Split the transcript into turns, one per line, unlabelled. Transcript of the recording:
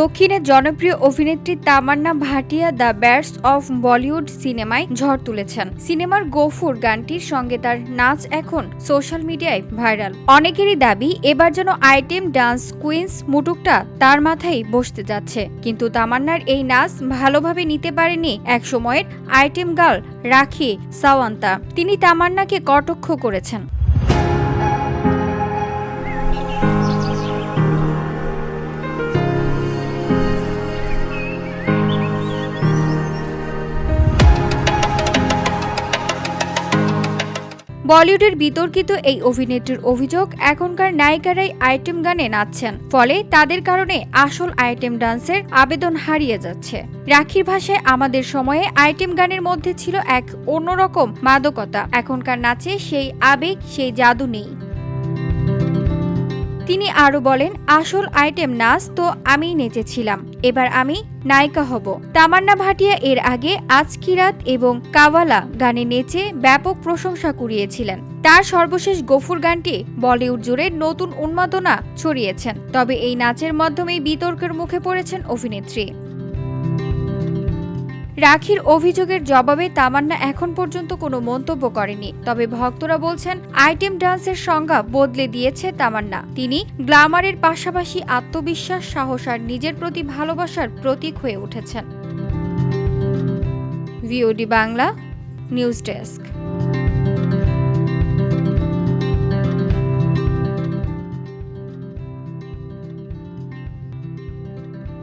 দক্ষিণের জনপ্রিয় অভিনেত্রী Tamannaah Bhatia the bats of Bollywood সিনেমায় ঝড় তুলেছেন। সিনেমার গোফুর গানটির সঙ্গে তার নাচ এখন সোশ্যাল মিডিয়ায় ভাইরাল। অনেকেরই দাবি, এবার যেন আইটেম ডান্স কুইন্স মুটুকটা তার মাথায় বসতে যাচ্ছে। কিন্তু তামান্নার এই নাচ ভালোভাবে নিতে পারেনি এক সময়ের আইটেম গার্ল রাখি সাওয়ান্তা। তিনি তামান্নাকে কটাক্ষ করেছেন। বলিউডের বিতর্কিত এই অভিনেত্রীর অভিযোগ, এখনকার নায়িকারাই আইটেম গানে নাচছেন। ফলে তাদের কারণে আসল আইটেম ডান্সের আবেদন হারিয়ে যাচ্ছে। রাখির ভাষায় আমাদের সময়ে আইটেম গানের মধ্যে ছিল এক অন্যরকম মাদকতা। এখনকার নাচে সেই আবেগ, সেই জাদু নেই। তিনি আরও বলেন, আসল আইটেম নাচ তো আমিই নেচেছিলাম। এবার আমি নায়িকা হব। তামান্না ভাটিয়া এর আগে আজকি রাত এবং কাওয়ালা গানে নেচে ব্যাপক প্রশংসা কুড়িয়েছিলেন। তার সর্বশেষ গফুর গানটি বলিউড জুড়ে নতুন উন্মাদনা ছড়িয়েছেন। তবে এই নাচের মাধ্যমেই বিতর্কের মুখে পড়েছেন অভিনেত্রী। রাখির অভিযোগের জবাবে তামান্না এখন পর্যন্ত কোনো মন্তব্য করেনি। তবে ভক্তরা বলছেন, আইটেম ডান্সের সংজ্ঞা বদলে দিয়েছে তামান্না। তিনি গ্ল্যামারের পাশাপাশি আত্মবিশ্বাস, সাহস আর নিজের প্রতি ভালোবাসার প্রতীক হয়ে উঠেছেন। Bangla, news desk.